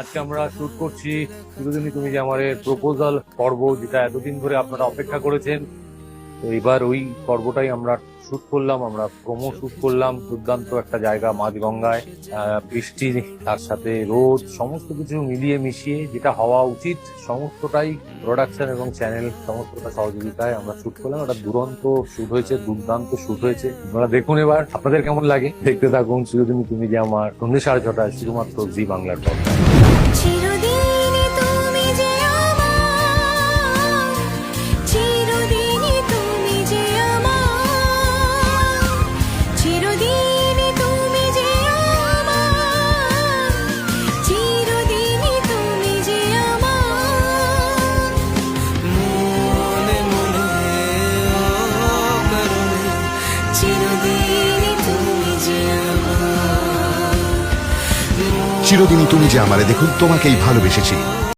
আজকে আমরা শুট করছি। চিরদিনই তুমি যে আমার প্রপোজাল পর্ব যেটা এতদিন ধরে আপনারা অপেক্ষা করেছেন তো এবার ওই পর্বটাই আমরা শুট করলাম আমরা প্রোমো শুট করলাম। দুর্দান্ত একটা জায়গা মাঝগঙ্গায় বৃষ্টি তার সাথে রোদ সমস্ত কিছু মিলিয়ে মিশিয়ে যেটা হওয়া উচিত সমস্তটাই প্রোডাকশন এবং চ্যানেল সমস্তটা সহযোগিতায় আমরা শুট করলাম। একটা দুরন্ত শুট হয়েছে দুর্দান্ত শুট হয়েছে। আপনারা দেখুন এবার আপনাদের কেমন লাগে? দেখতে থাকুন। চিরদিনই তুমি যে আমার সন্ধ্যে সাড়ে ছটায় শুধুমাত্র জি বাংলার পর্দায় চিরদিনই তুমি যে আমার। দেখুন তোমাকেই ভালোবেসেছি।